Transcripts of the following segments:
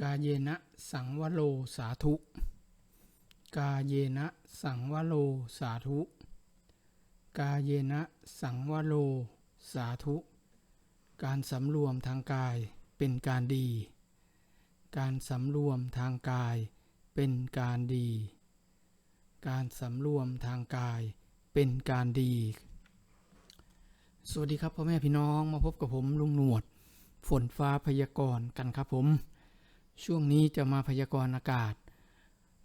กาเยนะสังวโรสาธุ กาเยนะสังวโรสาธุ กาเยนะสังวโรสาธุ การสำรวมทางกายเป็นการดี การสำรวมทางกายเป็นการดี การสำรวมทางกายเป็นการดี สวัสดีครับพ่อแม่พี่น้องมาพบกับผมลุงหนวด ฝนฟ้าพยากรณ์กันครับผม ช่วงนี้จะมาพยากรณ์อากาศ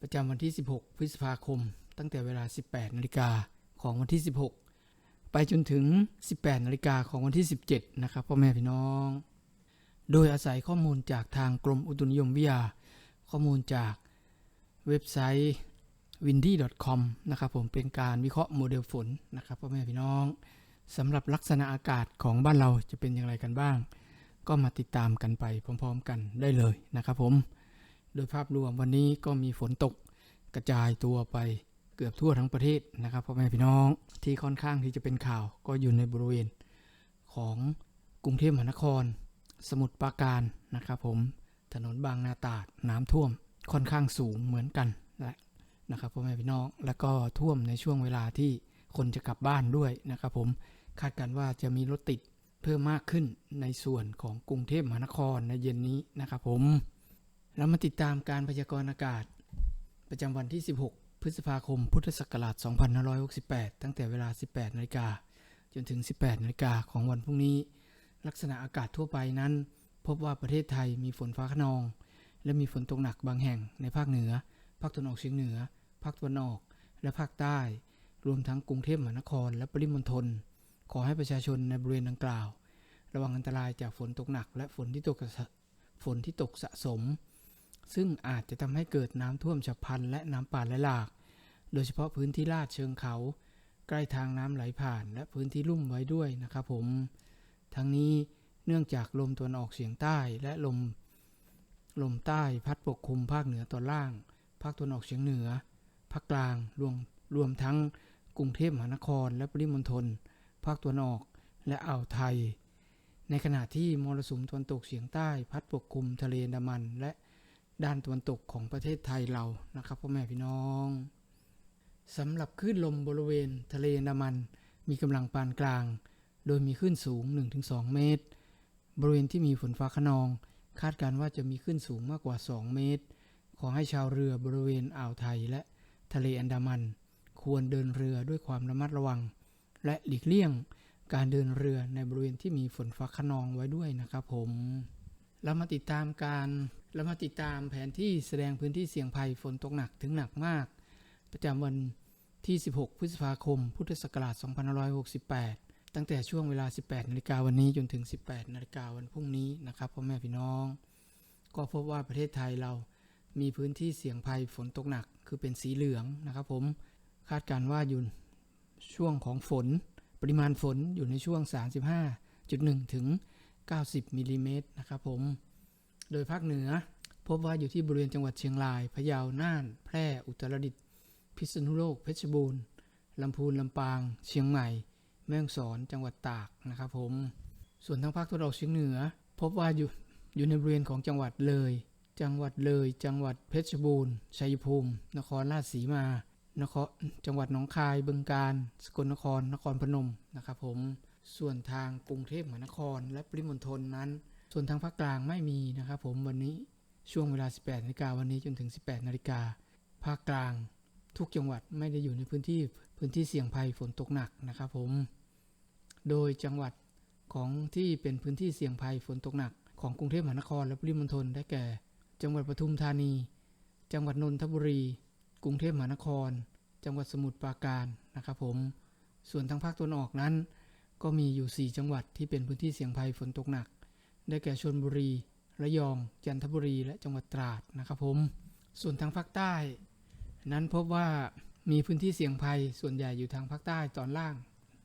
ประจำวันที่ 16 พฤษภาคม ตั้งแต่เวลา 18 นาฬิกาของวันที่ 16 ไปจนถึง 18 นาฬิกาของวันที่ 17 นะครับพ่อแม่พี่น้อง โดยอาศัยข้อมูลจากทางกรมอุตุนิยมวิทยา ข้อมูลจากเว็บไซต์ windy.com นะครับผมเป็นการวิเคราะห์โมเดลฝนนะครับพ่อแม่พี่น้องสำหรับลักษณะอากาศของบ้านเราจะเป็นอย่างไรกันบ้าง ก็มาติดตามกันไปพร้อมๆกันได้เลยนะครับผม โดยภาพรวมวันนี้ก็มีฝนตกกระจายตัวไปเกือบทั่วทั้งประเทศนะครับพ่อแม่พี่น้องที่ค่อนข้างที่จะเป็นข่าวก็อยู่ในบริเวณของกรุงเทพมหานคร สมุทรปราการนะครับผมถนนบางนาตราดน้ำท่วมค่อนข้างสูงเหมือนกันและนะครับพ่อแม่พี่น้องแล้วก็ท่วมในช่วงเวลาที่คนจะกลับบ้านด้วยนะครับผมคาดการณ์ว่าจะมีรถติด เพิ่มมากขึ้นในส่วนของกรุงเทพมหานครในเย็นนี้นะครับผม เรามาติดตามการพยากรณ์อากาศ ประจำวันที่ 16 พฤษภาคม พุทธศักราช 2568 ตั้งแต่เวลา 18นาฬิกาจนถึง 18นาฬิกาของวันพรุ่งนี้ ลักษณะอากาศทั่วไปนั้น พบว่าประเทศไทยมีฝนฟ้าขนอง และมีฝนตกหนักบางแห่งในภาคเหนือ ภาคตะวันออกเฉียงเหนือ ภาคตะวันออก และภาคใต้ รวมทั้งกรุงเทพมหานครและปริมณฑล ขอให้ประชาชนในบริเวณดังกล่าว ระวังอันตรายจากฝนตกหนัก และฝนที่ตกสะฝนที่ตกสะสม ซึ่งอาจจะทำให้เกิดน้ำท่วมฉับพลันและน้ำป่าไหลหลาก โดยเฉพาะพื้นที่ลาดเชิงเขา ใกล้ทางน้ำไหลผ่าน และพื้นที่ลุ่มไว้ด้วยนะครับผม ทั้งนี้เนื่องจากลมตะวันออกเฉียงใต้และลม ลมใต้พัดปกคลุมภาคเหนือตอนล่าง ภาคตะวันออกเฉียงเหนือ ภาคกลางรวมรวมทั้งกรุงเทพมหานครและปริมณฑล ภาคตะวันออกและอ่าวไทย ในขณะที่มรสุมตะวันตกเฉียงใต้ พัดปกคลุมทะเลอันดามัน และด้านตะวันตกของประเทศไทยเรานะครับพ่อแม่พี่น้องสำหรับคลื่นลมบริเวณทะเลอันดามัน มีกำลังปานกลาง โดยมีคลื่นสูง 1-2 เมตร บริเวณที่มีฝนฟ้าขนอง คาดการณ์ว่าจะมีคลื่นสูงมากกว่า 2 เมตร ขอให้ชาวเรือบริเวณอ่าวไทยและทะเลอันดามัน ควรเดินเรือด้วยความระมัดระวัง และหลีกเลี่ยงการเดินเรือในบริเวณที่มีฝนฟ้าขนองไว้ด้วยนะครับผมเรามาติดตามการเรามาติดตามแผนที่แสดงพื้นที่เสี่ยงภัยฝนตกหนักถึงหนักมาก ประจำวันที่ 16 พฤษภาคม พุทธศักราช 2568 ตั้งแต่ช่วงเวลา 18 นาฬิกาวันนี้จนถึง 18 นาฬิกาวันพรุ่งนี้นะครับพ่อแม่พี่น้อง ก็พบว่าประเทศไทยเรามีพื้นที่เสี่ยงภัยฝนตกหนัก คือเป็นสีเหลืองนะครับผม คาดการณ์ว่าอยู่ ช่วงของฝน ปริมาณฝนอยู่ในช่วง 35.1 ถึง 90มิลลิเมตรนะครับผม โดยภาคเหนือพบว่าอยู่ที่บริเวณจังหวัดเชียงราย พะเยา น่าน แพร่ อุตรดิตถ์ พิษณุโลก เพชรบูรณ์ ลำพูน ลำปาง เชียงใหม่ แม่ฮ่องสอน จังหวัดตากนะครับผม ส่วนทางภาคตะวันออกเฉียงเหนือ พบว่าอยู่อยู่ในบริเวณของจังหวัดเลย จังหวัดเลย จังหวัดเพชรบูรณ์ ชัยภูมิ นครราชสีมา นครจังหวัดหนองคายบึงกาฬสกลนครนครพนมนะครับผมส่วนทางกรุงเทพมหานคร และปริมณฑลนั้น ส่วนทางภาคกลางไม่มีนะครับผมวันนี้ช่วงเวลา 18นาฬิกาวันนี้จนถึง 18นาฬิกาภาคกลางทุกจังหวัดไม่ได้อยู่ในพื้นที่พื้นที่เสี่ยงภัยฝนตกหนักนะครับผม โดยจังหวัดของที่เป็นพื้นที่เสี่ยงภัยฝนตกหนัก ของกรุงเทพมหานครและปริมณฑลได้แก่ จังหวัดปทุมธานี จังหวัดนนทบุรี กรุงเทพมหานคร จังหวัดสมุทรปราการนะครับผม ส่วนทางภาคตะวันออกนั้น ก็มีอยู่ 4 จังหวัดที่เป็นพื้นที่เสี่ยงภัยฝนตกหนัก ได้แก่ชลบุรี ระยอง จันทบุรี และจังหวัดตราดนะครับผม ส่วนทางภาคใต้ นั้นพบว่ามีพื้นที่เสี่ยงภัยส่วนใหญ่อยู่ทางภาคใต้ตอนล่าง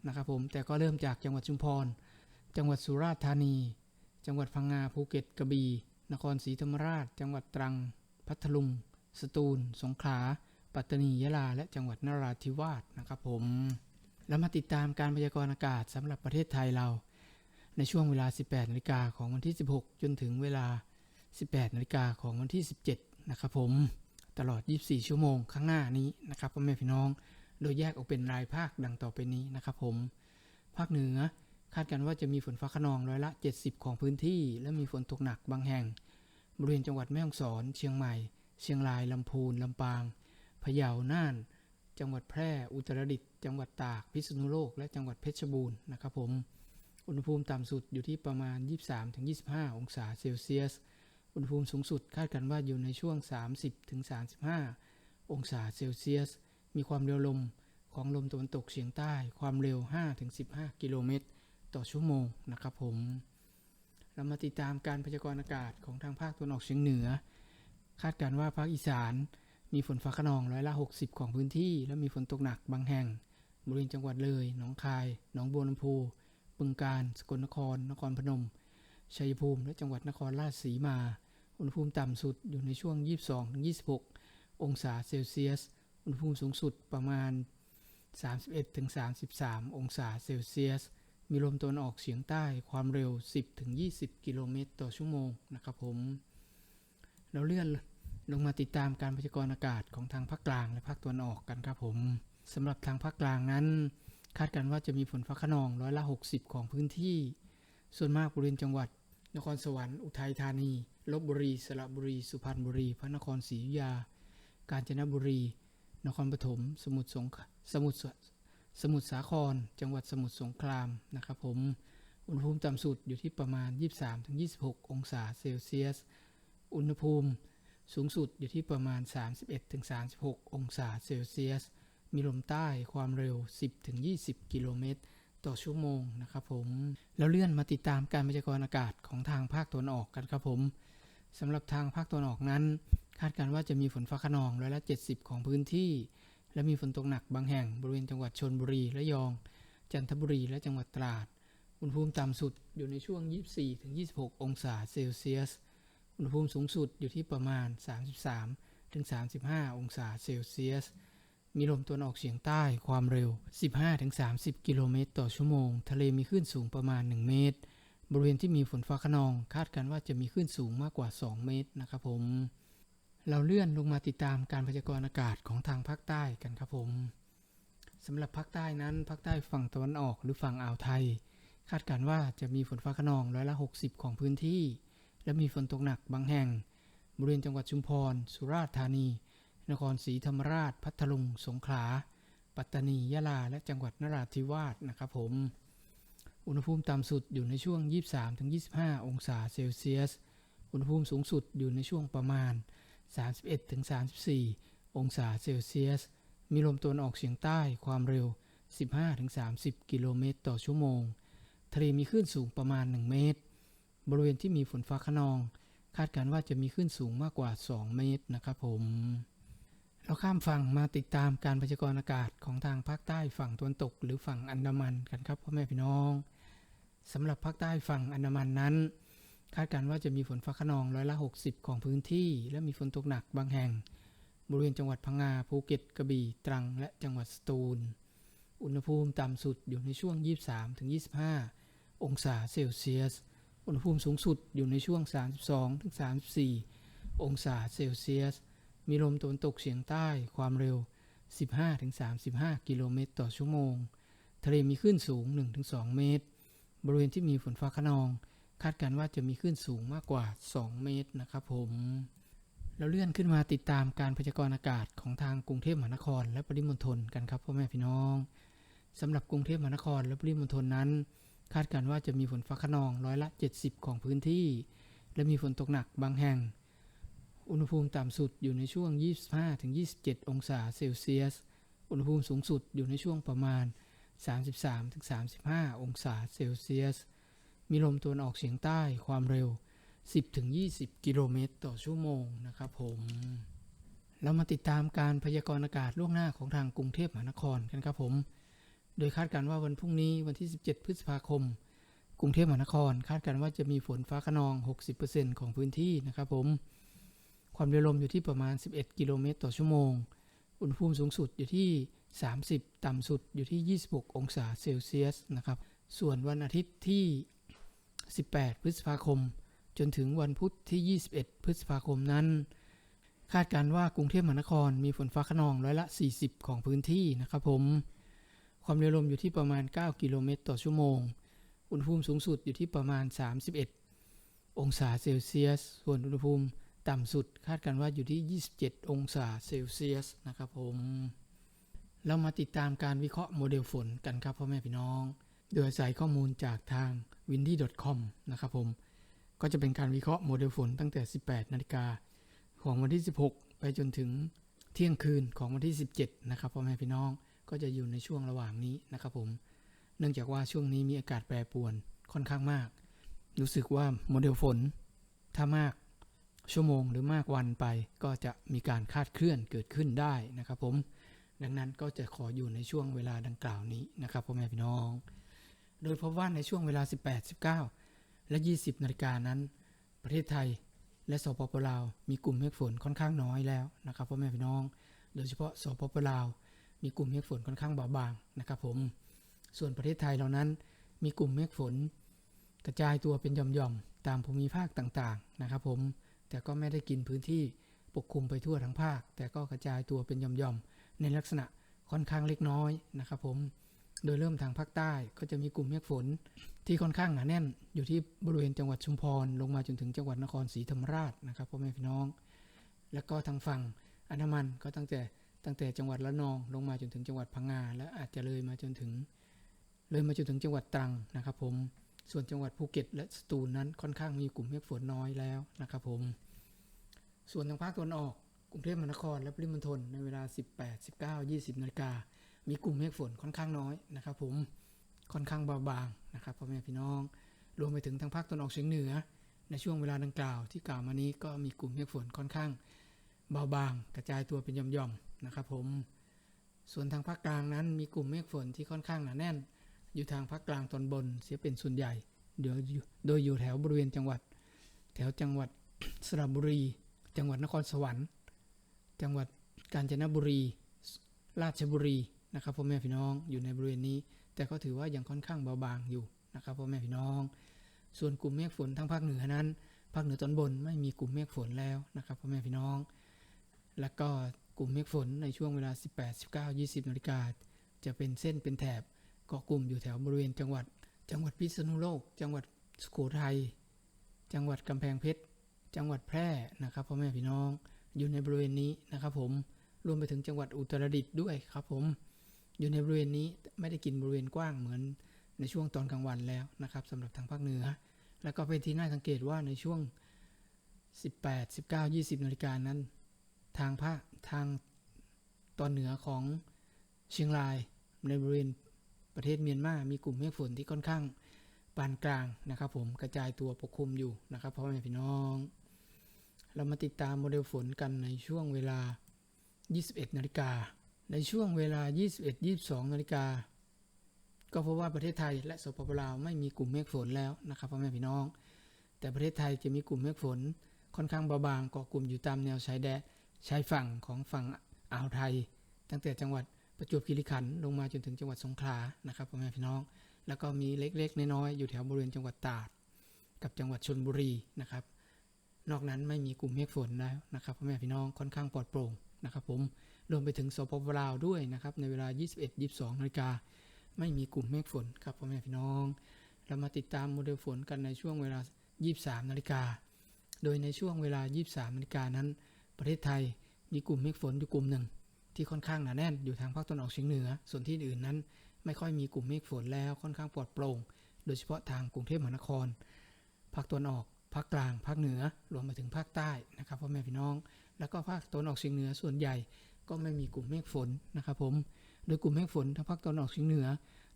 นะครับผม แต่ก็เริ่มจากจังหวัดชุมพร จังหวัดสุราษฎร์ธานี จังหวัดพังงา ภูเก็ต กระบี่ นครศรีธรรมราช จังหวัดตรัง พัทลุง สตูล สงขลา ปัตตานียะลา และจังหวัดนราธิวาสนะครับผม แล้วมาติดตามการพยากรณ์อากาศสำหรับประเทศไทยเรา ในช่วงเวลา 18นาฬิกาของวันที่ 16 จนถึงเวลา 18นาฬิกาของวันที่ 17 นะครับผม ตลอด 24 ชั่วโมงข้างหน้านี้นะครับพ่อแม่พี่น้อง โดยแยกออกเป็นรายภาคดังต่อไปนี้นะครับผม ภาคเหนือคาดกันว่าจะมีฝนฟ้าขนองร้อยละ 70 ของพื้นที่ และมีฝนตกหนักบางแห่ง บริเวณจังหวัดแม่ฮ่องสอน เชียงใหม่ เชียงราย ลำพูน ลำปาง พะเยา น่าน จังหวัดแพร่ อุตรดิตถ์ จังหวัดตาก พิษณุโลก และจังหวัดเพชรบูรณ์นะครับผม อุณหภูมิต่ำสุดอยู่ที่ประมาณ 23-25 องศาเซลเซียส อุณหภูมิสูงสุดคาดกันว่าอยู่ในช่วง 30-35 องศาเซลเซียส มีความเร็วลมของลมตะวันตกเฉียงใต้ ความเร็ว 5-15 กิโลเมตร ต่อชั่วโมงนะครับผม เรามาติดตามการพยากรณ์อากาศของทางภาคตะวันออกเฉียงเหนือ คาดการณ์ว่าภาคอีสาน มีฝนฟ้าขนองร้อยละ 60 ของพื้นที่ และมีฝนตกหนักบางแห่ง บริเวณจังหวัดเลย หนองคาย หนองบัวลำพูบึงกาฬสกลนคร นครพนม ชัยภูมิ และจังหวัดนครราชสีมา อุณหภูมิต่ำสุดอยู่ในช่วง 22-26 องศาเซลเซียส อุณหภูมิสูงสุดประมาณ 31-33 องศาเซลเซียส มีลมตะวันออกเฉียงใต้ความเร็ว 10-20 กิโลเมตรต่อชั่วโมงนะครับผม เราเลื่อน ลงมาติดตามการพยากรณ์อากาศของทางภาคกลางและภาคตะวันออกกันครับผมสำหรับทางภาคกลางนั้น คาดกันว่าจะมีฝนฟ้าขนองร้อยละ 60 ของพื้นที่ ส่วนมากบริเวณจังหวัด นครสวรรค์อุทัยธานีลบบุรีสระบุรี สุพรรณบุรี พระนครศรีอยุธยา กาญจนบุรี นครปฐมสมุทรสงครสมุทรสสมุทรสาคร จังหวัดสมุทรสงครามนะครับผมอุณหภูมิต่ำสุดอยู่ที่ประมาณ 23-26 องศาเซลเซียส อุณหภูมิ สูงสุดอยู่ที่ประมาณ 31-36 องศาเซลเซียส มีลมใต้ความเร็ว 10-20 กิโลเมตรต่อชั่วโมงนะครับผม แล้วเลื่อนมาติดตามการพยากรณ์อากาศของทางภาคตะวันออกกันครับผมสำหรับทางภาคตะวันออกนั้น คาดการณ์ว่าจะมีฝนฟ้าขนองร้อยละ 70 ของพื้นที่ และมีฝนตกหนักบางแห่งบริเวณจังหวัดชนบุรีระยอง จันทบุรีและจังหวัดตราด อุณหภูมิต่ำสุดอยู่ในช่วง 24-26 องศาเซลเซียส อุณหภูมิสูงสุดอยู่ที่ประมาณ 33-35 องศาเซลเซียส มีลมตะวันออกเฉียงใต้ความเร็ว 15-30 กิโลเมตรต่อชั่วโมง ทะเลมีคลื่นสูงประมาณ 1 เมตร บริเวณที่มีฝนฟ้าขนอง คาดกันว่าจะมีคลื่นสูงมากกว่า 2 เมตรนะครับผม เราเลื่อนลงมาติดตามการพยากรณ์อากาศของทางภาคใต้กันครับผมสำหรับภาคใต้นั้นภาคใต้ฝั่งตะวันออกหรือฝั่งอ่าวไทย คาดการณ์ว่าจะมีฝนฟ้าขนองร้อยละ 60 ของพื้นที่ และมีฝนตกหนักบางแห่ง บริเวณจังหวัดชุมพร สุราษฎร์ธานี นครศรีธรรมราช พัทลุง สงขลา ปัตตานี ยะลา และจังหวัดนราธิวาสนะครับผม อุณหภูมิต่ำสุดอยู่ในช่วง 23-25 องศาเซลเซียส อุณหภูมิสูงสุดอยู่ในช่วงประมาณ 31-34 องศาเซลเซียส มีลมตะวันออกเฉียงใต้ความเร็ว 15-30 กิโลเมตรต่อชั่วโมง ทะเลมีคลื่นสูงประมาณ 1 เมตร บริเวณที่มีฝนฟ้าขนอง คาดการณ์ว่าจะมีคลื่นสูงมากกว่า 2 เมตรนะครับผมเราข้ามฝั่งมาติดตามการพยากรณ์อากาศของทางภาคใต้ฝั่งตะวันตก หรือฝั่งอันดามันกันครับพ่อแม่พี่น้องสำหรับภาคใต้ฝั่งอันดามันนั้น คาดการณ์ว่าจะมีฝนฟ้าขนองร้อยละ 60 ของพื้นที่ และมีฝนตกหนักบางแห่ง บริเวณจังหวัดพังงาภูเก็ตกระบี่ตรัง และจังหวัดสตูล อุณหภูมิต่ำสุดอยู่ในช่วง 23-25 องศาเซลเซียส อุณหภูมิสูงสุดอยู่ในช่วง 32-34 องศาเซลเซียส มีลมตะวันตกเฉียงใต้ความเร็ว 15-35 กิโลเมตรต่อชั่วโมง ทะเลมีคลื่นสูง 1-2 เมตร บริเวณที่มีฝนฟ้าขนอง คาดการณ์ว่าจะมีคลื่นสูงมากกว่า 2 เมตรนะครับผมเราเลื่อนขึ้นมาติดตามการพยากรณ์อากาศของทางกรุงเทพมหานคร และปริมณฑลกันครับพ่อแม่พี่น้องสำหรับกรุงเทพมหานครและปริมณฑลนั้น คาดการณ์ว่าจะมีฝนฟ้าขนองร้อยละ 70 ของพื้นที่ และมีฝนตกหนักบางแห่ง อุณหภูมิต่ำสุดอยู่ในช่วง 25-27 องศาเซลเซียส อุณหภูมิสูงสุดอยู่ในช่วงประมาณ 33-35 องศาเซลเซียส มีลมตะวันออกเฉียงใต้ความเร็ว 10ถึง20 กิโลเมตรต่อชั่วโมงนะครับผมเรามาติดตามการพยากรณ์อากาศล่วงหน้าของทางกรุงเทพมหานครกันครับผม โดยคาดการณ์ว่าวันพรุ่งนี้วันที่ 17 พฤษภาคม กรุงเทพมหานคร คาดการณ์ว่าจะมีฝนฟ้าขนอง 60%ของพื้นที่นะครับผม ความเร็วลมอยู่ที่ประมาณ 11 กิโลเมตรต่อชั่วโมง อุณหภูมิสูงสุดอยู่ที่ 30 ต่ำสุดอยู่ที่ 26 องศาเซลเซียสนะครับ ส่วนวันอาทิตย์ที่ 18 พฤษภาคม จนถึงวันพุธที่ 21 พฤษภาคมนั้น คาดการณ์ว่ากรุงเทพมหานครมีฝนฟ้าขนองร้อยละ 40 ของพื้นที่นะครับผม ความเร็วลมอยู่ที่ประมาณ 9 กิโลเมตรต่อชั่วโมง อุณหภูมิสูงสุดอยู่ที่ประมาณ 31 องศาเซลเซียส ส่วนอุณหภูมิต่ำสุดคาดกันว่าอยู่ที่ 27 องศาเซลเซียสนะครับผม เรามาติดตามการวิเคราะห์โมเดลฝนกันครับพ่อแม่พี่น้อง โดยอาศัยข้อมูลจากทาง windy.com นะครับผม ก็จะเป็นการวิเคราะห์โมเดลฝนตั้งแต่ 18 นาฬิกาของวันที่ 16 ไปจนถึงเที่ยงคืนของวันที่ 17 นะครับพ่อแม่พี่น้อง ก็จะอยู่ในช่วงระหว่างนี้นะครับผม เนื่องจากว่าช่วงนี้มีอากาศแปรปรวนค่อนข้างมาก รู้สึกว่าโมเดลฝน ถ้ามากชั่วโมงหรือมากวันไปก็จะมีการคาดเคลื่อนเกิดขึ้นได้นะครับผม ดังนั้นก็จะขออยู่ในช่วงเวลาดังกล่าวนี้นะครับพ่อแม่พี่น้อง โดยพบว่าในช่วงเวลา 18 19 และ 20 นาฬิกานั้น ประเทศไทยและสปปลาวมีกลุ่มเมฆฝนค่อนข้างน้อยแล้วนะครับพ่อแม่พี่น้อง โดยเฉพาะสปปลาว มีกลุ่มเมฆฝนค่อนข้างเบาบางนะครับผมส่วนประเทศไทยเรานั้นมีกลุ่มเมฆฝน กระจายตัวเป็นหย่อมๆตามภูมิภาคต่างๆนะครับผมแต่ก็ไม่ได้กินพื้นที่ปกคลุมไปทั่วทั้งภาค แต่ก็กระจายตัวเป็นหย่อมๆในลักษณะค่อนข้างเล็กน้อยนะครับผมโดยเริ่มทางภาคใต้ก็จะมีกลุ่มเมฆฝนที่ค่อนข้างหนาแน่น อยู่ที่บริเวณจังหวัดชุมพรลงมาจนถึงจังหวัดนครศรีธรรมราชนะครับพ่อแม่พี่น้อง แล้วก็ทางฝั่งอันดามันก็ตั้งแต่ ตั้งแต่จังหวัดละนองลงมาจนถึงจังหวัดพังงาและอาจจะเลยมาจนถึง เลยมาจนถึงจังหวัดตรังนะครับ ผมส่วนจังหวัดภูเก็ต และสตูลนั้นค่อนข้างมีกลุ่มเมฆฝนน้อยแล้วนะครับผม ส่วนทางภาคตะวันออกกรุงเทพมหานครและปริมณฑลในเวลา 18 19 20 นาฬิกา มีกลุ่มเมฆฝนค่อนข้างน้อยนะครับ ผมค่อนข้างเบาบางนะครับพ่อแม่พี่น้อง รวมไปถึงทางภาคตะวันออกเฉียงเหนือ ในช่วงเวลาดังกล่าวที่กล่าวมานี้ก็มีกลุ่มเมฆฝนค่อนข้างเบาบาง กระจายตัวเป็นย่อมๆ นะครับผมส่วนทางภาคกลางนั้นมีกลุ่มเมฆฝนที่ค่อนข้างหนาแน่น อยู่ทางภาคกลางตอนบนเสียเป็นส่วนใหญ่เดี๋ยวโดยอยู่แถวบริเวณจังหวัด แถวจังหวัดสระบุรี จังหวัดนครสวรรค์ จังหวัดกาญจนบุรี ราชบุรีนะครับพ่อแม่พี่น้องอยู่ในบริเวณนี้ แต่ก็ถือว่ายังค่อนข้างเบาบางอยู่นะครับพ่อแม่พี่น้อง ส่วนกลุ่มเมฆฝนทางภาคเหนือนั้น ภาคเหนือตอนบนไม่มีกลุ่มเมฆฝนแล้วนะครับพ่อแม่พี่น้อง แล้วก็ กลุ่มเมฆฝนในช่วงเวลา 18 19 20นาฬิกาจะเป็นเส้นเป็นแถบเกาะกลุ่มอยู่แถวบริเวณจังหวัด จังหวัดพิษณุโลก จังหวัดสุโขทัยจังหวัดกำแพงเพชรจังหวัดแพร่นะครับพ่อแม่พี่น้องอยู่ในบริเวณนี้นะครับผมรวมไปถึงจังหวัดอุตรดิตถ์ด้วยครับผม อยู่ในบริเวณนี้ไม่ได้กินบริเวณกว้างเหมือนในช่วงตอนกลางวันแล้วนะครับสำหรับทางภาคเหนือ แล้วก็เป็นที่น่าสังเกตว่าในช่วง 18 19 20นาฬิกานั้น ทางภาค ทางตอนเหนือของเชียงรายในบริเวณประเทศเมียนมา มีกลุ่มเมฆฝนที่ค่อนข้างปานกลางนะครับผมกระจายตัวปกคลุมอยู่นะครับพ่อแม่พี่น้อง เรามาติดตามโมเดลฝนกันในช่วงเวลา 21 นาฬิกา ในช่วงเวลา 21 22 นาฬิกา ก็พบว่าประเทศไทยและสปปลาวไม่มีกลุ่มเมฆฝนแล้วนะครับพ่อแม่พี่น้อง แต่ประเทศไทยจะมีกลุ่มเมฆฝนค่อนข้างเบาบางเกาะกลุ่มอยู่ตามแนวชายแดน ชายฝั่งของฝั่งอ่าวไทย ตั้งแต่จังหวัดประจวบคีรีขันธ์ลงมาจนถึงจังหวัดสงขลานะครับพ่อแม่พี่น้อง แล้วก็มีเล็กๆน้อยๆอยู่แถวบริเวณจังหวัดตราดกับจังหวัดชนบุรีนะครับ นอกนั้นไม่มีกลุ่มเมฆฝนแล้วนะครับพ่อแม่พี่น้องค่อนข้างปลอดโปร่งนะครับผมรวมไปถึงสปปลาวด้วยนะครับในเวลา 21 22นาฬิกาไม่มีกลุ่มเมฆฝนครับพ่อแม่พี่น้อง เรามาติดตามโมเดลฝนกันในช่วงเวลา 23นาฬิกาโดยในช่วงเวลา 23นาฬิกานั้น ประเทศไทยมีกลุ่มเมฆฝนอยู่กลุ่มหนึ่ง ที่ค่อนข้างหนาแน่นอยู่ทางภาคตะวันออกเฉียงเหนือ ส่วนที่อื่นนั้น ไม่ค่อยมีกลุ่มเมฆฝนแล้วค่อนข้างปลอดโปร่ง โดยเฉพาะทางกรุงเทพมหานครภาคตะวันออกภาคกลางภาคเหนือรวมไปถึงภาคใต้นะครับพ่อแม่พี่น้อง แล้วก็ภาคตะวันออกเฉียงเหนือส่วนใหญ่ก็ไม่มีกลุ่มเมฆฝนนะครับผมโดยกลุ่มเมฆฝนทางภาคตะวันออกเฉียงเหนือ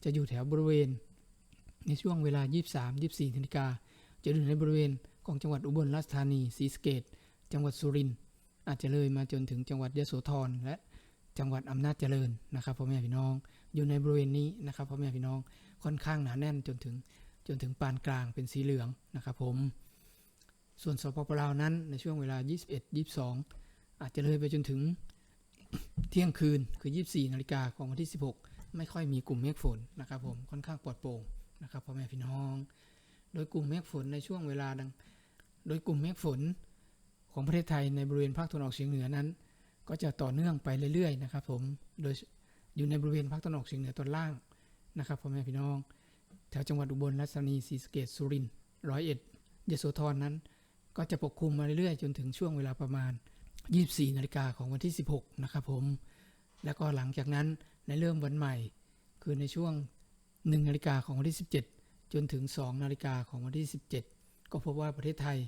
จะอยู่แถวบริเวณ ในช่วงเวลา 23 24นาฬิกาจะอยู่ในบริเวณของจังหวัดอุบลราชธานีศรีสะเกษจังหวัดสุรินทร์ อาจจะเลยมาจนถึงจังหวัดยโสธรและจังหวัดอำนาจเจริญนะครับพ่อแม่พี่น้อง อยู่ในบริเวณนี้นะครับพ่อแม่พี่น้องค่อนข้างหนาแน่นจนถึงจนถึงปานกลางเป็นสีเหลืองนะครับผม ส่วนสปปลาวนั้นในช่วงเวลา 21 22 อาจจะเลยไปจนถึงเที่ยงคืนคือ 24 นาฬิกาของวันที่ 16 ไม่ค่อยมีกลุ่มเมฆฝนนะครับผมค่อนข้างปลอดโปร่งนะครับพ่อแม่พี่น้อง โดยกลุ่มเมฆฝนในช่วงเวลาดัง โดยกลุ่มเมฆฝน ของประเทศไทยในบริเวณภาคตะวันออกเฉียงเหนือนั้น ก็จะต่อเนื่องไปเรื่อยๆนะครับผมโดยอยู่ในบริเวณภาคตะวันออกเฉียงเหนือตอนล่างนะครับพ่อแม่พี่น้อง แถวจังหวัดอุบลราชธานีศรีสะเกษสุรินทร์ร้อยเอ็ดยโสธรนั้น ก็จะปกคลุมมาเรื่อยๆ จนถึงช่วงเวลาประมาณ 24 นาฬิกาของวันที่ 16 นะครับผม แล้วก็หลังจากนั้นในเริ่มวันใหม่ คือในช่วง 1 นาฬิกาของวันที่ 17 จนถึง 2 นาฬิกาของวันที่ 17 ก็พบว่าประเทศไทย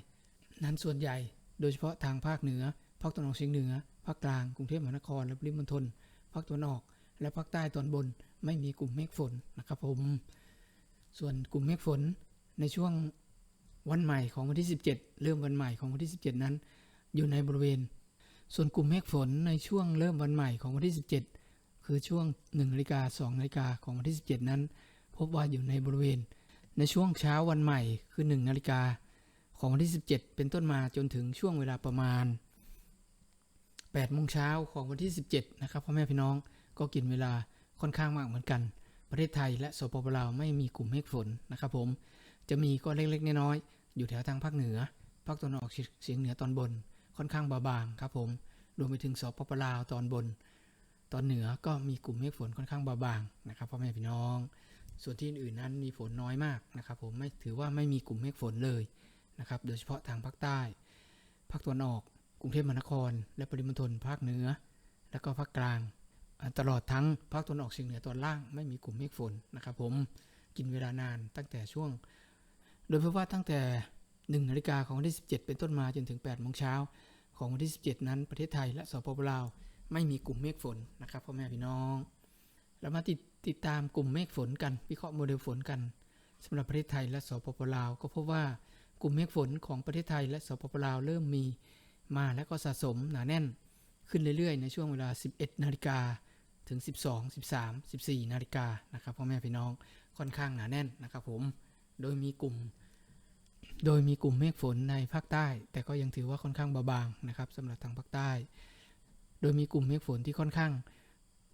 นั้นส่วนใหญ่ โดยเฉพาะทางภาคเหนือ ภาคตะวันออกเฉียงเหนือ ภาคกลาง กรุงเทพมหานคร และปริมณฑล ภาคตะวันออก และภาคใต้ตอนบน ไม่มีกลุ่มเมฆฝนนะครับผม ส่วนกลุ่มเมฆฝนในช่วงวันใหม่ของวันที่ 17 เริ่มวันใหม่ของวันที่ 17 นั้น อยู่ในบริเวณ ส่วนกลุ่มเมฆฝนในช่วงเริ่มวันใหม่ของวันที่ 17 คือช่วง1นาฬิกา2นาฬิกาของวันที่ 17 นั้น พบว่าอยู่ในบริเวณ ในช่วงเช้าวันใหม่คือ1นาฬิกา ของวันที่ 17 เป็นต้นมาจนถึงช่วงเวลาประมาณ8โมงเช้าของวันที่ 17 นะครับพ่อแม่พี่น้องก็กินเวลาค่อนข้างมากเหมือนกัน ประเทศไทยและสปปลาวไม่มีกลุ่มเมฆฝนนะครับผมจะมีก็เล็กๆน้อยๆอยู่แถวทางภาคเหนือภาคตะวันออกเฉียงเหนือตอนบนค่อนข้างเบาบางครับผมรวมไปถึงสปปลาวตอนบน ตอนเหนือก็มีกลุ่มเมฆฝนค่อนข้างเบาบางนะครับพ่อแม่พี่น้อง ส่วนที่อื่นนั้นมีฝนน้อยมากนะครับผมไม่ถือว่าไม่มีกลุ่มเมฆฝนเลย นะครับ โดยเฉพาะทางภาคใต้ ภาคตะวันออก กรุงเทพมหานคร และปริมณฑลภาคเหนือ และก็ภาคกลาง ตลอดทั้งภาคตะวันออกเฉียงเหนือตอนล่างไม่มีกลุ่มเมฆฝนนะครับผมกินเวลานานตั้งแต่ช่วง โดยพราะว่าตั้งแต่1นาฬิกาของวันที่ 17 เป็นต้นมาจนถึง8โมงเช้าของวันที่ 17 นั้นประเทศไทยและสปปลาวไม่มีกลุ่มเมฆฝนนะครับพ่อแม่พี่น้อง เรามาติดติดตามกลุ่มเมฆฝนกัน วิเคราะห์โมเดลฝนกันสำหรับประเทศไทยและสปปลาว ก็พบว่า ลุ่มเมฆฝนของประเทศไทยและสปปลาวเริ่มมีมาและก็สะสมหนาแน่นขึ้นเรื่อยๆ ในช่วงเวลา 11 นาฬิกาถึง 12 13 14 นาฬิกานะครับพ่อแม่พี่น้องค่อนข้างหนาแน่นนะครับผม โดยมีกลุ่ม โดยมีกลุ่มเมฆฝนในภาคใต้ แต่ก็ยังถือว่าค่อนข้างเบาบางนะครับสำหรับทางภาคใต้ โดยมีกลุ่มเมฆฝนที่ค่อนข้าง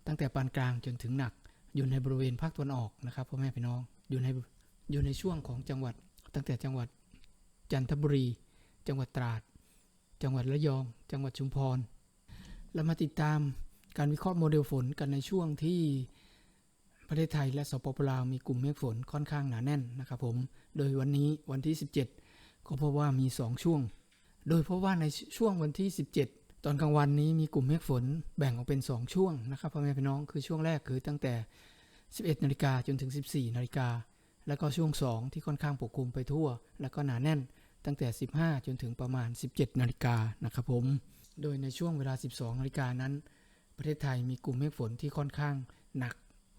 ตั้งแต่ปานกลางจนถึงหนัก อยู่ในบริเวณภาคตะวันออกนะครับพ่อแม่พี่น้องอยู่ในอยู่ในช่วงของจังหวัดตั้งแต่จังหวัด จันทบุรี จังหวัดตราด จังหวัดระยอง จังหวัดชุมพร เรามาติดตามการวิเคราะห์โมเดลฝนกันในช่วงที่ประเทศไทยและสปปลาวมีกลุ่มเมฆฝนค่อนข้างหนาแน่นนะครับผม โดยวันนี้วันที่ 17 ก็พบว่ามี 2 ช่วง โดยเพราะว่าในช่วงวันที่ 17 ตอนกลางวันนี้มีกลุ่มเมฆฝนแบ่งออกเป็น 2 ช่วงนะครับพ่อแม่พี่น้องคือช่วงแรกคือตั้งแต่ 11 นาฬิกาจนถึง 14 นาฬิกาแล้วก็ช่วง 2 ที่ค่อนข้างปกคลุมไปทั่ว แล้วก็หนาแน่น ตั้งแต่ 15 จนถึงประมาณ 17 นาฬิกานะครับผม โดยในช่วงเวลา 12 นาฬิกานั้น ประเทศไทยมีกลุ่มเมฆฝนที่ค่อนข้างหนัก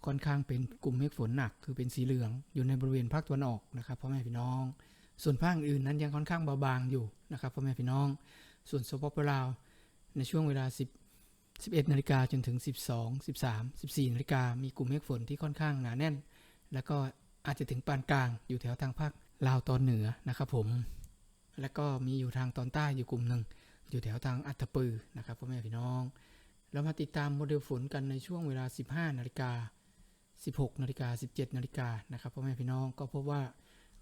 ค่อนข้างเป็นกลุ่มเมฆฝนหนัก คือเป็นสีเหลือง อยู่ในบริเวณภาคตะวันออกนะครับพ่อแม่พี่น้อง ส่วนภาคอื่นนั้นยังค่อนข้างเบาบางอยู่นะครับพ่อแม่พี่น้อง ส่วนสปปลาวในช่วงเวลา 10 11นาฬิกาจนถึง 12 13 14นาฬิกามีกลุ่มเมฆฝนที่ค่อนข้างหนาแน่น แล้วก็อาจจะถึงปานกลางอยู่แถวทางภาคลาวตอนเหนือนะครับผม แล้วก็มีอยู่ทางตอนใต้อยู่กลุ่มหนึ่ง อยู่แถวทางอัตตปือนะครับพ่อแม่พี่น้อง เรามาติดตามโมเดลฝนกันในช่วงเวลา 15นาฬิกา16นาฬิกา17นาฬิกานะครับพ่อแม่พี่น้องก็พบว่า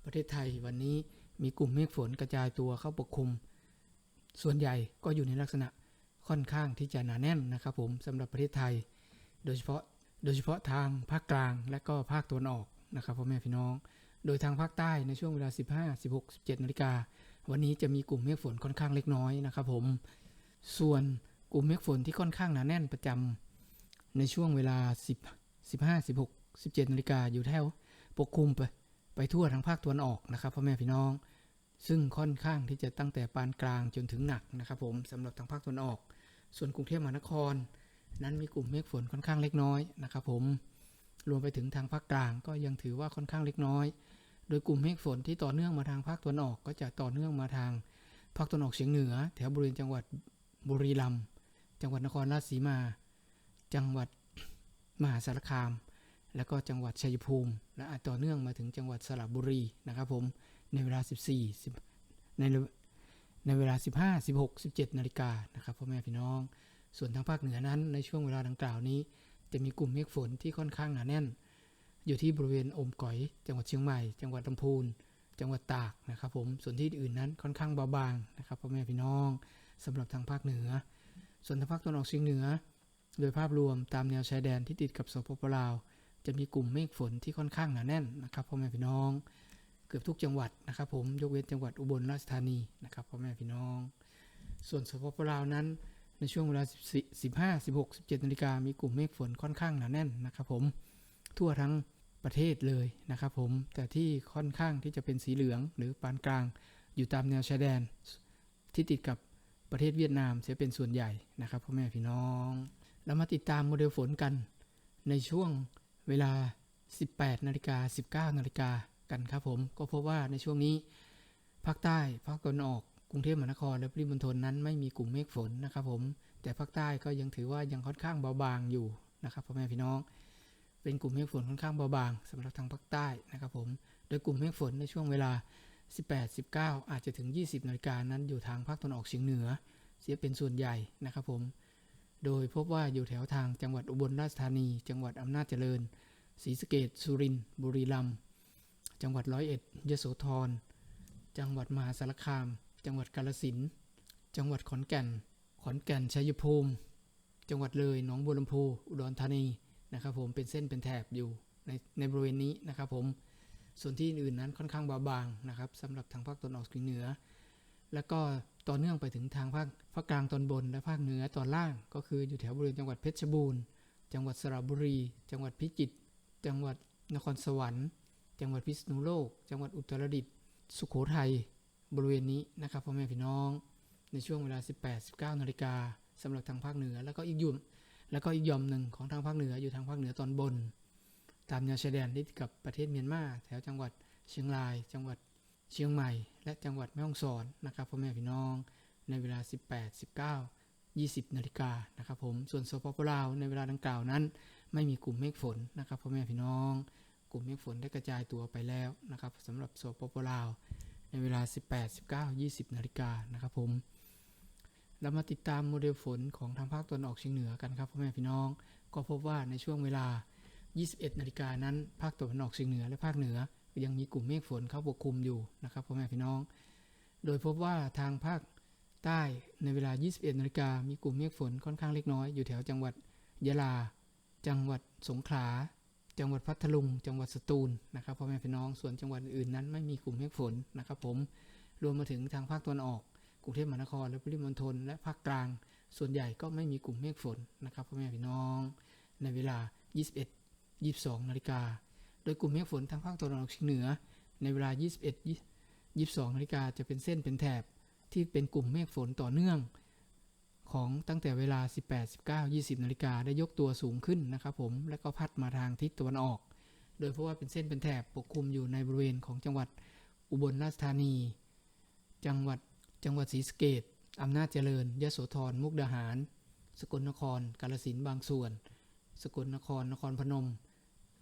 ประเทศไทยวันนี้มีกลุ่มเมฆฝนกระจายตัวเข้าปกคลุม ส่วนใหญ่ก็อยู่ในลักษณะค่อนข้างที่จะหนาแน่นนะครับผมสำหรับประเทศไทย โดยเฉพาะโดยเฉพาะทางภาคกลางและก็ภาคตะวันออกนะครับพ่อแม่พี่น้อง โดยทางภาคใต้ในช่วงเวลา 15 16 17นาฬิกา วันนี้จะมีกลุ่มเมฆฝนค่อนข้างเล็กน้อยนะครับผม ส่วนกลุ่มเมฆฝนที่ค่อนข้างหนาแน่นประจำในช่วงเวลา 10 15 16 17นาฬิกาอยู่แถวปกคลุมไปไปทั่วทั้งภาคตะวันออกนะครับพ่อแม่พี่น้อง ซึ่งค่อนข้างที่จะตั้งแต่ปานกลางจนถึงหนักนะครับผมสำหรับทางภาคตะวันออก ส่วนกรุงเทพมหานคร นั้นมีกลุ่มเมฆฝนค่อนข้างเล็กน้อยนะครับผมรวมไปถึงทางภาคกลางก็ยังถือว่าค่อนข้างเล็กน้อย โดยกลุ่มเมฆฝนที่ต่อเนื่องมาทางภาคตะวันออกก็จะต่อเนื่องมาทางภาคตะวันออกเฉียงเหนือ แถวบริเวณจังหวัดบุรีรัมย์จังหวัดนครราชสีมา จังหวัดมหาสารคาม แล้วก็จังหวัดชัยภูมิ และอาจต่อเนื่องมาถึงจังหวัดสระบุรีนะครับผมในเวลา 14 10ในในเวลา 15 16 17 นาฬิกานะครับพ่อแม่พี่น้อง ส่วนทางภาคเหนือนั้นในช่วงเวลาดังกล่าวนี้ จะมีกลุ่มเมฆฝนที่ค่อนข้างหนาแน่น อยู่ที่บริเวณอมก๋อย จังหวัดเชียงใหม่ จังหวัดลำพูน จังหวัดตากนะครับผมส่วนที่อื่นนั้นค่อนข้างเบาบางนะครับพ่อแม่พี่น้องสำหรับทางภาคเหนือ ส่วนทางภาคตะวันออกเฉียงเหนือ โดยภาพรวมตามแนวชายแดนที่ติดกับสปปลาว จะมีกลุ่มเมฆฝนที่ค่อนข้างหนาแน่นนะครับพ่อแม่พี่น้องเกือบทุกจังหวัดนะครับผมยกเว้นจังหวัดอุบลราชธานีนะครับพ่อแม่พี่น้อง ส่วนสปปลาวนั้นในช่วงเวลา 15 16 17นาฬิกามีกลุ่มเมฆฝนค่อนข้างหนาแน่นนะครับผม ทั่วทั้งประเทศเลยนะครับผม แต่ที่ค่อนข้างที่จะเป็นสีเหลืองหรือปานกลาง อยู่ตามแนวชายแดน ที่ติดกับประเทศเวียดนามเสียเป็นส่วนใหญ่นะครับพ่อแม่พี่น้อง เรามาติดตามโมเดลฝนกัน ในช่วงเวลา 18นาฬิกา19นาฬิกากันครับผม ก็พบว่าในช่วงนี้ภาคใต้ภาคตะวันออกกรุงเทพมหานครและปริมณฑลนั้นไม่มีกลุ่มเมฆฝนนะครับผม แต่ภาคใต้ก็ยังถือว่ายังค่อนข้างเบาบางอยู่นะครับพ่อแม่พี่น้อง เป็นกลุ่มเมฆฝนค่อนข้างเบาบางสำหรับทางภาคใต้นะครับผมโดยกลุ่มเมฆฝนในช่วงเวลา 18 19 อาจจะถึง 20นาฬิกานั้นอยู่ทางภาคตะวันออกเฉียงเหนือ เสียเป็นส่วนใหญ่นะครับผมโดยพบว่าอยู่แถวทางจังหวัดอุบลราชธานี จังหวัดอำนาจเจริญศรีสะเกดสุรินทร์บุรีรัมย์จังหวัดร้อยเอ็ดยโสธรจังหวัดมหาสารคาม จังหวัดกาฬสินธุ์จังหวัดขอนแก่น ขอนแก่นชัยภูมิ จังหวัดเลยหนองบัวลำพูอุดรธานี นะครับผมเป็นเส้นเป็นแถบอยู่ในในบริเวณนี้นะครับผมส่วนที่อื่นนั้นค่อนข้างเบาบางนะครับสำหรับทางภาคตะวันออกเฉียงเหนือ แล้วก็ต่อเนื่องไปถึงทางภาคภาคกลางตอนบนและภาคเหนือตอนล่าง ก็คืออยู่แถวบริเวณจังหวัดเพชรบูรณ์ จังหวัดสระบุรี จังหวัดพิจิตรจังหวัดนครสวรรค์ จังหวัดพิษณุโลก จังหวัดอุตรดิตถ์สุโขทัยบริเวณนี้นะครับพ่อแม่พี่น้อง ในช่วงเวลา 18 19นาฬิกาสำหรับทางภาคเหนือ แล้วก็อีกยุ่ม แล้วก็อีกยอมหนึ่งของทางภาคเหนืออยู่ทางภาคเหนือตอนบน ตามแนวชายแดนที่กับประเทศเมียนมาแถวจังหวัดเชียงราย จังหวัดเชียงใหม่ และจังหวัดแม่ฮ่องสอนนะครับพ่อแม่พี่น้องในเวลา 18 19 20 นาฬิกานะครับผม ส่วนสปปลาวในเวลาดังกล่าวนั้น ไม่มีกลุ่มเมฆฝนนะครับพ่อแม่พี่น้อง กลุ่มเมฆฝนได้กระจายตัวไปแล้วนะครับสำหรับสปปลาวในเวลา 18 19 20 นาฬิกานะครับผม เรามาติดตามโมเดลฝนของทางภาคตะวันออกเฉียงเหนือกันครับพ่อแม่พี่น้อง ก็พบว่าในช่วงเวลา 21 นาฬิกานั้น ภาคตะวันออกเฉียงเหนือและภาคเหนือ ยังมีกลุ่มเมฆฝนเข้าปกคลุมอยู่นะครับพ่อแม่พี่น้อง โดยพบว่าทางภาคใต้ในเวลา 21 นาฬิกามีกลุ่มเมฆฝนค่อนข้างเล็กน้อยอยู่แถวจังหวัดยะลา จังหวัดสงขลา จังหวัดพัทลุง จังหวัดสตูลนะครับพ่อแม่พี่น้อง ส่วนจังหวัดอื่นนั้นไม่มีกลุ่มเมฆฝนนะครับผม รวมมาถึงทางภาคตะวันออก กรุงเทพมหานคร และปริมณฑลและภาคกลาง ส่วนใหญ่ก็ไม่มีกลุ่มเมฆฝนนะครับพ่อแม่พี่น้อง ในเวลา 21 22นาฬิกาโดยกลุ่มเมฆฝนทางภาคตะวันออกเฉียงเหนือ ในเวลา 21 22นาฬิกาจะเป็นเส้นเป็นแถบที่เป็นกลุ่มเมฆฝนต่อเนื่อง ของตั้งแต่เวลา 18 19 20นาฬิกาได้ยกตัวสูงขึ้นนะครับผมและก็พัดมาทางทิศตะวันออก โดยเพราะว่าเป็นเส้นเป็นแถบปกคลุมอยู่ในบริเวณของจังหวัดอุบลราชธานี จังหวัด จังหวัดศรีสะเกดอำนาจเจริญ ยโสธร มุกดาหาร สกลนคร กาฬสินธ์บางส่วน สกลนคร นครพนม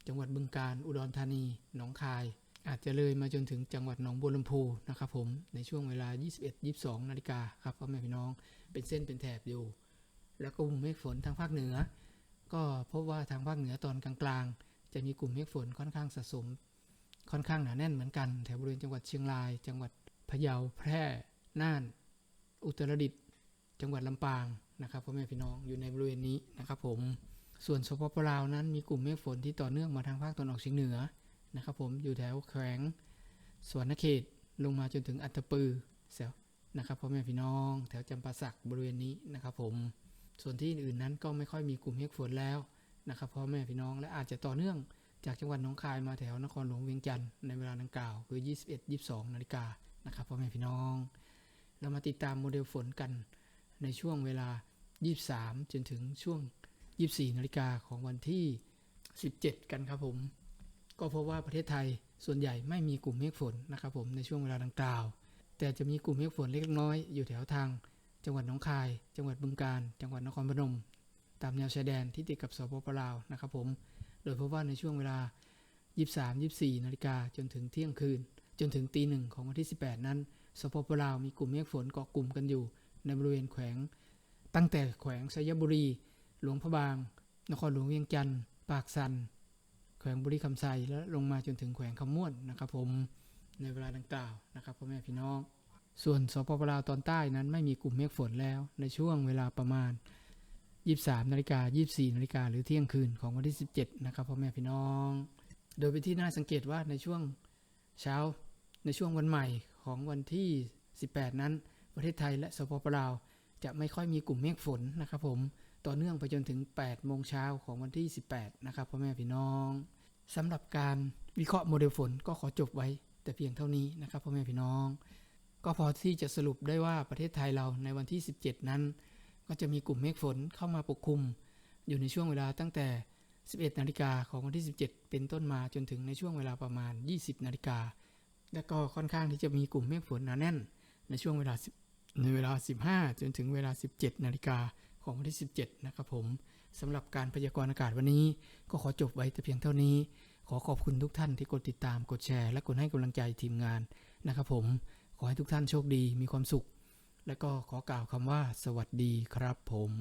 จังหวัดบึงกาฬ อุดรธานี หนองคาย อาจจะเลยมาจนถึงจังหวัดหนองบัวลำพูนะครับผม ในช่วงเวลา 21 22 นาฬิกาครับพ่อแม่พี่น้อง เป็นเส้นเป็นแถบอยู่ แล้วก็กลุ่มเมฆฝนทางภาคเหนือ ก็พบว่าทางภาคเหนือตอนกลางๆ จะมีกลุ่มเมฆฝนค่อนข้างสะสม ค่อนข้างหนาแน่นเหมือนกัน แถวบริเวณจังหวัดเชียงราย จังหวัดพะเยา แพร่ น่าน อุตรดิตถ์จังหวัดลำปางนะครับพ่อแม่พี่น้องอยู่ในบริเวณนี้นะครับผมส่วนสปปลาวนั้นมีกลุ่มเมฆฝนที่ต่อเนื่องมาทางภาคตะวันออกเฉียงเหนือนะครับผมอยู่แถวแขวงสวนเขตลงมาจนถึงอัตตปือเสียวนะครับพ่อแม่พี่น้อง แถวจำปาสักบริเวณนี้นะครับผมส่วนที่อื่นนั้นก็ไม่ค่อยมีกลุ่มเมฆฝนแล้วนะครับพ่อแม่พี่น้องและอาจจะต่อเนื่องจากจังหวัดหนองคายมาแถวนครหลวงเวียงจันทร์ในเวลาดังกล่าวคือ 21 22 นาฬิกานะครับพ่อแม่พี่น้อง เรามาติดตามโมเดลฝนกันในช่วงเวลา 23 จนถึงช่วง 24 นาฬิกาของวันที่ 17 กันครับผม ก็พบว่าประเทศไทยส่วนใหญ่ไม่มีกลุ่มเมฆฝนนะครับผมในช่วงเวลาดังกล่าว แต่จะมีกลุ่มเมฆฝนเล็กน้อยอยู่แถวทาง จังหวัดหนองคาย จังหวัดบึงกาฬจังหวัดนครพนม ตามแนวชายแดนที่ติดกับสปปลาวนะครับผม โดยพบว่าในช่วงเวลา 23 24 นาฬิกาจนถึงเที่ยงคืน จนถึงตีหนึ่งของวันที่ 18 นั้น สปปลาวมีกลุ่มเมฆฝนเกาะกลุ่มกันอยู่ ในบริเวณแขวง ตั้งแต่แขวงชัยบุรี หลวงพระบาง นครหลวงเวียงจันทร์ปากสันแขวงบุรีคำไซและลงมาจนถึงแขวงคำม่วนนะครับผมในเวลาดังกล่าวนะครับพ่อแม่พี่น้อง ส่วนสปปลาวตอนใต้นั้นไม่มีกลุ่มเมฆฝนแล้วในช่วงเวลาประมาณ 23นาฬิกา24นาฬิกาหรือเที่ยงคืนของวันที่ 17นะครับพ่อแม่พี่น้อง โดยเป็นที่น่าสังเกตว่าในช่วงเช้าในช่วงวันใหม่ ของวันที่ 18 นั้น ประเทศไทยและสปปลาวจะไม่ค่อยมีกลุ่มเมฆฝนนะครับผมต่อเนื่องไปจนถึง 8 โมงเช้าของวันที่ 18 นะครับพ่อแม่พี่น้องสำหรับการวิเคราะห์โมเดลฝนก็ขอจบไว้ แต่เพียงเท่านี้นะครับพ่อแม่พี่น้อง ก็พอที่จะสรุปได้ว่าประเทศไทยเราในวันที่ 17 นั้น ก็จะมีกลุ่มเมฆฝนเข้ามาปกคลุม อยู่ในช่วงเวลาตั้งแต่ 11 นาฬิกาของวันที่ 17 เป็นต้นมาจนถึงในช่วงเวลาประมาณ 20 นาฬิกา และก็ค่อนข้างที่จะมีกลุ่มเมฆฝนหนาแน่น ในช่วงเวลา10ในเวลา 15 จนถึงเวลา 17 นาฬิกาของวันที่ 17 นะครับผมสำหรับการพยากรณ์อากาศวันนี้ ก็ขอจบไว้แต่เพียงเท่านี้ ขอขอบคุณทุกท่านที่กดติดตามกดแชร์ และกดให้กำลังใจทีมงานนะครับผมขอให้ทุกท่านโชคดีมีความสุข และก็ขอกล่าวคำว่า สวัสดีครับผม